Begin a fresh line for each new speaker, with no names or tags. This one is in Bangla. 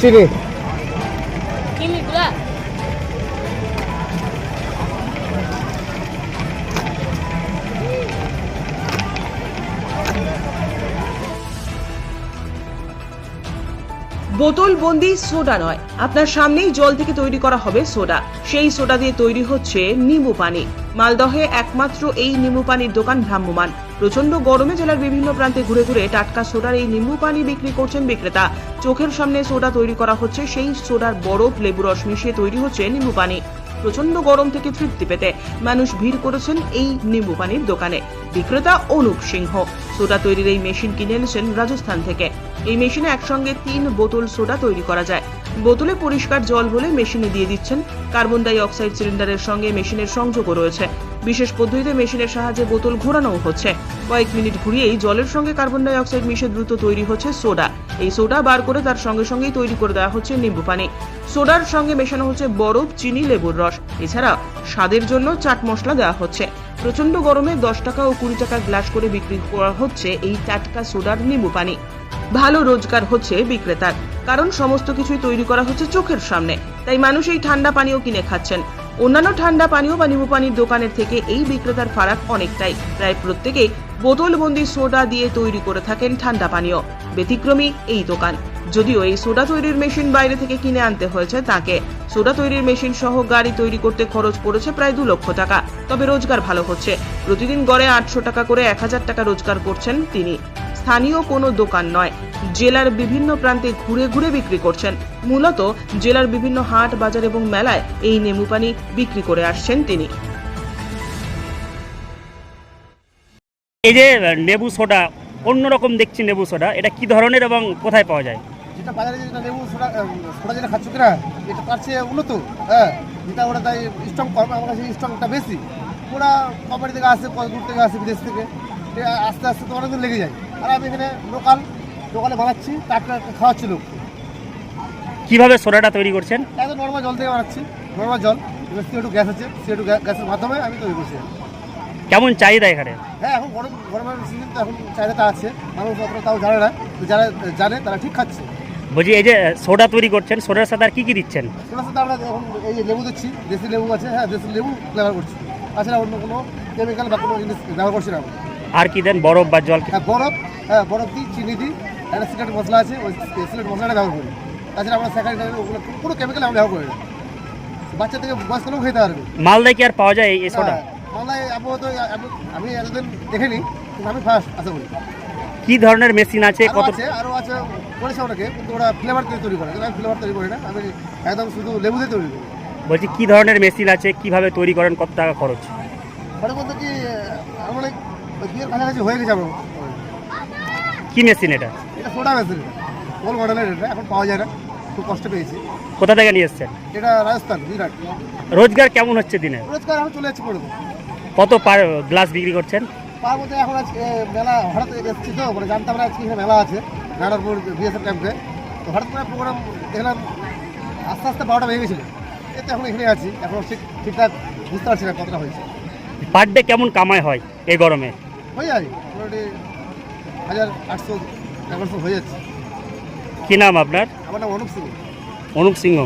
চিনি
বোতল বন্দি সোডা নয়। আপনার সামনেই জল থেকে তৈরি করা হবে সোডা। সেই সোডা দিয়ে তৈরি হচ্ছে নিম্বু পানি। মালদহে একমাত্র এই নিম্বু পানির দোকান ভ্রাম্যমান প্রচণ্ড গরমে জেলার বিভিন্ন প্রান্তে ঘুরে ঘুরে টাটকা সোডার এই নিম্বু পানি বিক্রি করছেন বিক্রেতা। চোখের সামনে সোডা তৈরি করা হচ্ছে, সেই সোডার বরফ লেবু রস মিশিয়ে তৈরি হচ্ছে নিম্বু পানি। প্রচণ্ড গরম থেকে তৃপ্তি পেতে মানুষ ভিড় করেছেন এই নিম্বু পানির দোকানে। বিক্রেতা অনুপ সিংহ, সোডা তৈরির এই মেশিন কিনে এনেছেন রাজস্থান থেকে। এই মেশিনে একসঙ্গে তিন বোতল সোডা তৈরি করা যায়। বোতলে পরিষ্কার জল হলে মেশিনে দিয়ে দিচ্ছেন কার্বন ডাই অক্সাইড সিলিন্ডারের সঙ্গে মেশিনের সংযোগও রয়েছে। বিশেষ পদ্ধতিতে মেশিনের সাহায্যে বোতল ঘোরানো হচ্ছে। কয়েক মিনিট ঘুরিয়েই জলের সঙ্গে কার্বন ডাই অক্সাইড মিশে দ্রুত তৈরি হচ্ছে সোডা। এই সোডা বার করে তার সঙ্গে সঙ্গেই তৈরি করে দেওয়া হচ্ছে নিম্বু পানি। সোডার সঙ্গে মেশানো হচ্ছে বরফ, চিনি, লেবুর রস। এছাড়া স্বাদের জন্য চাট মশলা দেওয়া হচ্ছে। প্রচণ্ড গরমে দশ টাকা ও কুড়ি টাকা গ্লাস করে বিক্রি করা হচ্ছে এই টাটকা সোডার নিম্বু পানি। ভালো রোজগার হচ্ছে বিক্রেতার, কারণ সমস্ত কিছুই তৈরি করা হচ্ছে চোখের সামনে। তাই মানুষ এই ঠান্ডা পানীয় কিনে খাচ্ছেন। অন্যান্য ঠান্ডা পানীয় বা নিম্বু পানির দোকানের থেকে এই বিক্রেতার ফারাক অনেকটাই। প্রায় প্রত্যেকেই বোতলবন্দি সোডা দিয়ে তৈরি করে থাকেন ঠান্ডা পানীয়। ব্যতিক্রমী এই দোকান। যদিও এই সোডা তৈরির মেশিন বাইরে থেকে কিনে আনতে হয়েছে তাকে। সোডা তৈরির মেশিন সহ গাড়ি তৈরি করতে খরচ পড়েছে প্রায় দু লক্ষ টাকা। তবে রোজগার ভালো হচ্ছে। প্রতিদিন গড়ে আটশো টাকা করে এক হাজার টাকা রোজগার করছেন তিনি। স্থানীয় কোনো দোকান নয়। জেলার বিভিন্ন প্রান্তে ঘুরে ঘুরে বিক্রি করছেন। মূলত জেলার বিভিন্ন হাট বাজার এবং মেলায় এই নেমু পানি বিক্রি করে আসছেন তিনি।
এই যে লেবু সোডা অন্যরকম দেখছি লেবু সোডা এটা কি ধরনের এবং কোথায় পাওয়া যায়?
যেটা বাজারে যেটা লেবু সোডা সোডা যেটা খাচ্ছ কিনা এটা তার চেয়ে উন্নত হ্যাঁ? যেটা ওরা তাই স্ট্রং কম আমার কাছে স্ট্রংটা বেশি। ওরা কোম্পানি থেকে আসে দূর থেকে আসে বিদেশ থেকে আস্তে আস্তে তো অনেকদিন লেগে যায়। আর আমি এখানে লোকাল দোকানে বানাচ্ছি টাটকা খাওয়াচ্ছি লোক
কীভাবে সোডাটা তৈরি করছেন?
একদম নর্মাল জল থেকে বানাচ্ছি নর্মাল জল। গ্যাস আছে গ্যাসের মাধ্যমে আমি তৈরি করছি।
কেমন চাহিদা এখানে?
হ্যাঁ এখন গরম গরমের সিজন তো এখন চাহিদাটা আছে। মানুষ অতটা তাও জানে না তো যারা জানে তারা ঠিক খাচ্ছে।
বলছি এই যে সোডা তৈরি করছেন সোডার সাথে আর কি কি দিচ্ছেন?
সাথে আমরা এখন এই যে লেবু দিচ্ছি দেশি লেবু আছে হ্যাঁ দেশি লেবু ব্যবহার করছি। তাছাড়া অন্য কোনো কেমিক্যাল বা কোনো জিনিস ব্যবহার করছি না
আর কি দেন বরফ বা জল
হ্যাঁ বরফ হ্যাঁ বরফ দিই চিনি দিই একটা সিলেট মশলা আছে ওই সিলেট মশলাটা ব্যবহার করি। তাছাড়া আমরা সেখানে ওগুলো কোনো কেমিক্যাল আমরা ব্যবহার করি। না বাচ্চা থেকে বয়স্ক লোক খেতে পারবে।
মালদায় কি আর পাওয়া যায় এই- সোডা
হ্যাঁ, বাংলায় আবহাওয়া আমি- এতদিন দেখিনি কিন্তু আমি ফার্স্ট আশা করি।
কি ধরনের মেশিন আছে কত
আছে আরও আছে বলেছে ওটাকে কিন্তু ওরা ফ্লেভার তৈরি করে। আমি ফ্লেভার তৈরি করি না আমি একদম শুধু লেবু দিয়ে তৈরি করি।
বলছি কি ধরনের মেশিন আছে কীভাবে তৈরি করেন কত টাকা খরচ?
খরচ বলতে কি আমার ওই বিয়ের কাছাকাছি হয়ে গেছে আমার।
কি মেশিন এটা?
এটা সোডা মেশিন। ওল মডেলের এটা এখন পাওয়া যায় না। খুব কষ্ট পেয়েছি।
কোথা থেকে নিয়ে এসছেন?
এটা রাজস্থান বিরাট।
রোজগার কেমন হচ্ছে দিনে?
রোজগার আমি চলে যাচ্ছি করে
কত পার গ্লাস বিক্রি করছেন?
তার মধ্যে এখন আজকে মেলা হঠাৎ এসেছি তো মানে জানতাম না আজকে এখানে মেলা আছে নারায়ণপুর বিএসএফ ক্যাম্পে তো হঠাৎ করে প্রোগ্রাম দেখলাম আস্তে আস্তে বারোটা বেজে গেছিল। এতে এখন এখানে আছি এখন ঠিক ঠিকঠাক বুঝতে পারছি না কতটা হয়েছে।
পার ডে কেমন কামাই হয় এই গরমে?
হয়ে যায় মোটামুটি হাজার আটশো এগারোশো হয়ে যাচ্ছে।
কি নাম আপনার?
আমার নাম অনুপ সিং।
অনুপ সিংহ।